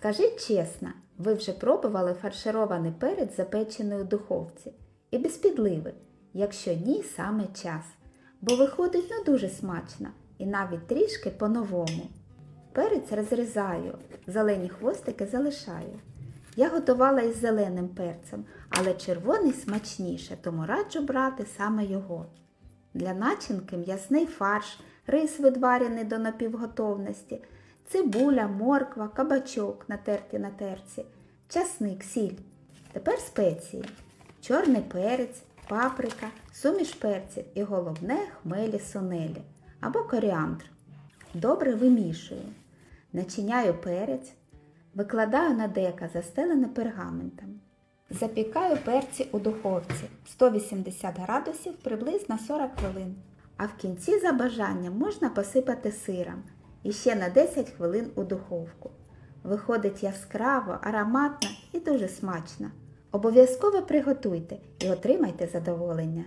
Скажіть чесно, ви вже пробували фарширований перець запечений у духовці і без підливи? Якщо ні, саме час. Бо виходить не дуже смачно і навіть трішки по-новому. Перець розрізаю, зелені хвостики залишаю. Я готувала із зеленим перцем, але червоний смачніше, тому раджу брати саме його. Для начинки м'ясний фарш, рис видварений до напівготовності, цибуля, морква, кабачок натерті на терці, часник, сіль. Тепер спеції. Чорний перець, паприка, суміш перців і головне хмелі сунелі або коріандр. Добре вимішую. Начиняю перець, викладаю на дека, застелене пергаментом. Запікаю перці у духовці 180 градусів приблизно 40 хвилин. А в кінці за бажанням можна посипати сиром і ще на 10 хвилин у духовку. Виходить яскраво, ароматно і дуже смачно. Обов'язково приготуйте і отримайте задоволення.